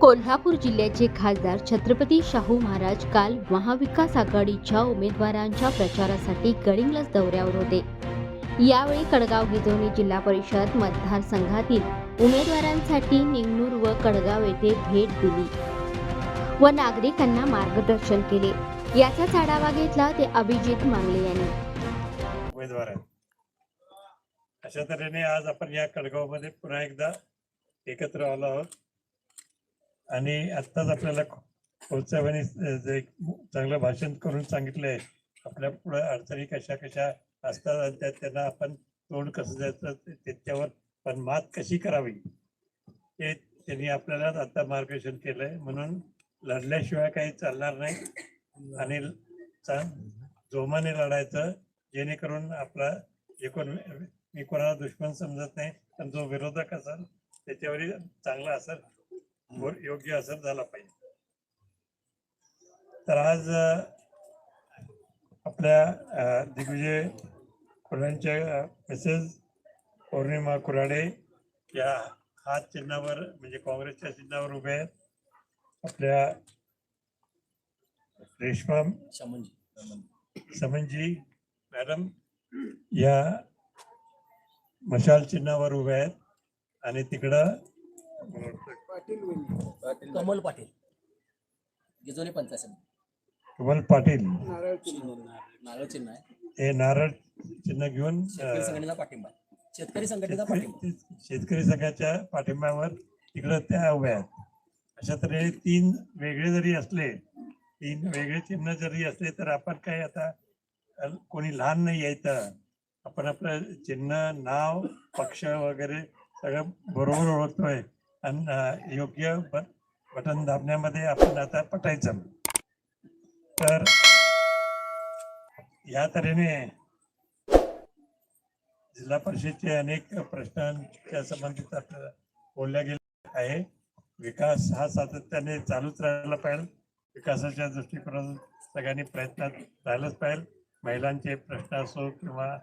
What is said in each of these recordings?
कोल्हापूर जिल्ह्याचे खासदार छत्रपती शाहू महाराज काल महाविकास आघाडीच्या उमेदवारांच्या प्रचारासाठी गडिंग्लज दौऱ्यावर होते. यावेळी कडगाव गिजोनी जिल्हा परिषद मतदारसंघातील उमेदवारांसाठी निंगनूर व कडगाव येथे भेट दिली व नागरिकांना मार्गदर्शन केले. याचाच आढावा घेतला ते अभिजित मांगले यांनी. उमेदवार अशा तऱ्हेने आज आपण या कडगावमध्ये पुन्हा एकदा एकत्र आलो आहोत. आणि आत्ताच आपल्याला साहेबांनी जे चांगलं भाषण करून सांगितलंय आपल्या पुढे अडचणी कशा कशा असतात आणि त्या त्यांना आपण तोंड कसं द्यायचं ते- त्याच्यावर पण मात कशी करावी हे त्यांनी आपल्याला आता मार्गदर्शन केलंय. म्हणून लढल्याशिवाय काही चालणार नाही. आणि चा- जोमाने लढायचं जेणेकरून आपला एकूण मी कोणाला दुश्मन समजत नाही पण जो विरोधक असेल त्याच्यावरही चांगला असेल योग्य असर झाला पाहिजे. तर आज आपल्या दिग्विजय खुरांच्या मिसेस पौर्णिमा कुराडे या हात चिन्हावर म्हणजे काँग्रेसच्या चिन्हावर उभे आहेत. आपल्या रेश्मा समनजी मॅडम या मशाल चिन्हावर उभे आहेत. आणि तिकडं कमल पाटील. गिजोली पंचायत समिती कमल पाटील. नारळ चिन्ह. आहे. हे नारळ चिन्ह घेऊन शेतकरी अं, संघटनेचा पाठिंबा. शेतकरी संघटनेचा पाठिंबा. शेतकरी संघाच्या पाठिंब्यावर तिकडं त्या उभ्या आहेत. अशा तऱ्हेने तीन वेगळे जरी असले तीन वेगळे चिन्ह जरी असले तर आपण काय आता अं, कोणी लहान नाही यायचं आपण आपलं चिन्ह नाव पक्ष वगैरे सगळं बरोबर ओळखतोय. आणि योग्य ब- बटन दाबण्यामध्ये आपण आता पटायचं. तर या तऱ्हेने जिल्हा परिषदचे अनेक प्रश्नांच्या संबंधित आपल्याला बोलल्या गेले आहे. विकास हा सातत्याने चालूच राहायला पाहिजे. विकासाच्या दृष्टिकोनातून सगळ्यांनी प्रयत्नात राहिलाच पाहिजे. महिलांचे प्रश्न असो किंवा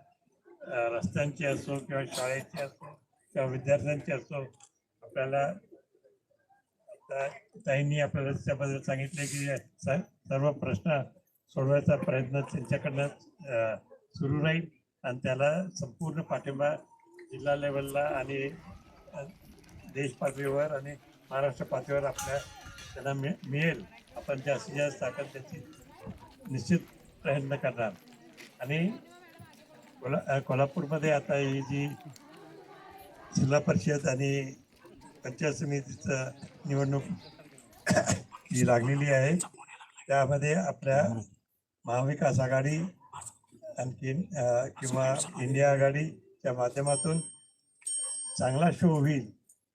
रस्त्यांचे असो किंवा शाळेचे असो किंवा विद्यार्थ्यांचे असो आपल्याला ताईंनी आपल्याला त्याबद्दल सांगितले की स- सर्व प्रश्न सोडवायचा प्रयत्न त्यांच्याकडनं सुरू राहील. आणि त्याला संपूर्ण पाठिंबा जिल्हा लेवलला आणि देश पातळीवर आणि महाराष्ट्र पातळीवर आपल्या त्यांना मि मिळेल. आपण जास्तीत जास्त ताकद त्याची निश्चित प्रयत्न करणार. आणि कोल्हा कोल्हापूरमध्ये आता ही जी जिल्हा परिषद आणि पंचायत समितीचं निवडणूक जी लागलेली आहे. त्यामध्ये आपल्या महाविकास आघाडी आणखी किंवा इंडिया आघाडीच्या माध्यमातून चांगला शो होईल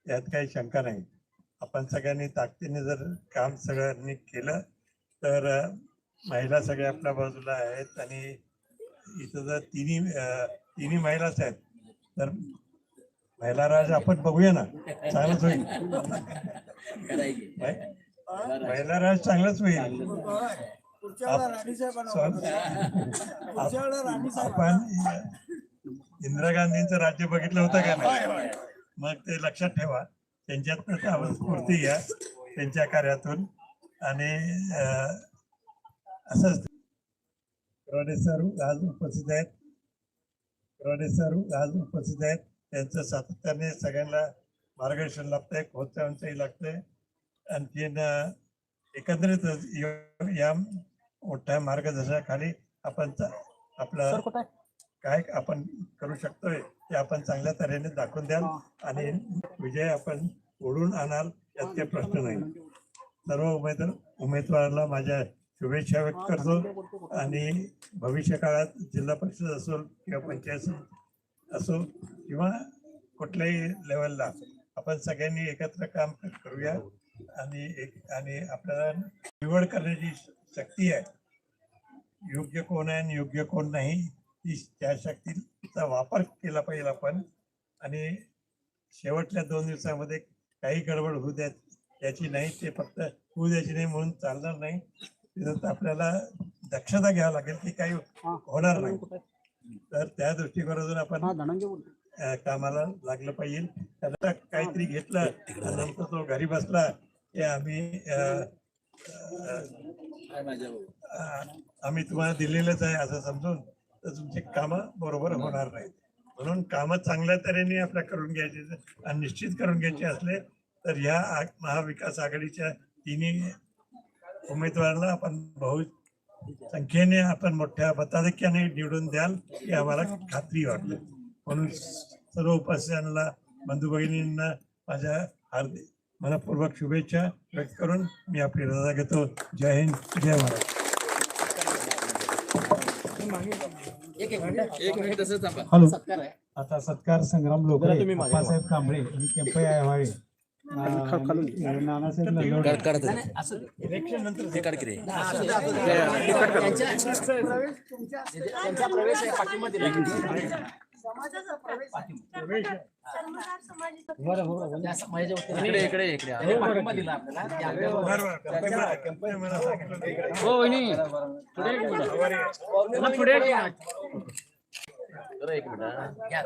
यात काही शंका नाही. आपण सगळ्यांनी ताकदीने जर काम सगळ्यांनी केलं तर महिला सगळ्या आपल्या बाजूला आहेत आणि इथं जर तिन्ही तिन्ही महिलाच आहेत तर महिला राज आपण बघूया ना. चांगलंच होईल. महिला राज चांगलंच होईल. आपण इंदिरा गांधींचं राज्य बघितलं होतं का नाही? मग ते लक्षात ठेवा. त्यांच्यात आपण स्फूर्ती घ्या त्यांच्या कार्यातून. आणि असंच सर आज उपस्थित आहेत. सर आज उपस्थित आहेत. त्यांचं सातत्याने सगळ्यांना मार्गदर्शन लाभतंय प्रोत्साहनही लागतंय. आणखीन एकंदरीतच य- या मोठ्या मार्गदर्शनाखाली आपण आपला काय आपण करू शकतोय ते आपण चांगल्या तऱ्हेने दाखवून द्याल आणि विजय आपण ओढून आणाल यात काही प्रश्न नाही. सर्व उमेदवार उमेदवाराला माझ्या शुभेच्छा व्यक्त करतो. आणि भविष्य काळात जिल्हा परिषद असो किंवा पंचायत असो किंवा कुठल्याही लेवलला आपण सगळ्यांनी एकत्र काम करूया आणि एक आणि आपल्याला निवड करण्याची शक्ती आहे. योग्य कोण आहे आणि योग्य कोण नाही ती त्या शक्तीचा वापर केला पाहिजे आपण. आणि शेवटच्या दोन दिवसामध्ये काही गडबड होऊ द्या याची नाही ते फक्त होऊ द्यायची नाही म्हणून चालणार नाही. तिथं आपल्याला दक्षता घ्यावी लागेल की काही होणार नाही. तर त्या दृष्टिकोनातून आपण कामाला लागलं पाहिजे. त्याला काहीतरी घेतलं नंतर तो घरी बसला हे आम्ही आम्ही तुम्हाला दिलेलंच आहे असं समजून तर तुमची कामं बरोबर होणार नाहीत. म्हणून कामं चांगल्या तऱ्हेने आपल्या करून घ्यायची आणि निश्चित करून घ्यायचे असले तर ह्या महाविकास आघाडीच्या तिन्ही उमेदवारांना आपण बहु संख्येने आपण मोठ्या मताधिक्याने निवडून द्याल ही आम्हाला खात्री वाटते. म्हणून सर्व उपस्थितांना बंधू भगिनींना माझ्या हार्दिक मनपूर्वक शुभेच्छा व्यक्त करून मी आपली रजा घेतो. जय हिंद जय महाराज एक एक मिनिट एक मिनिट तसंच थांबा. हॅलो. सत्कार आहे. आता सत्कार संग्राम लोकरे अप्पासाहेब कांबळे आणि केंपे आव्हाळे. हे त्यांचा प्रवेश आहे समाजाचा प्रवेश इकडे इकडे इकडे. आणि पाठिंबा एक मिनिट काय-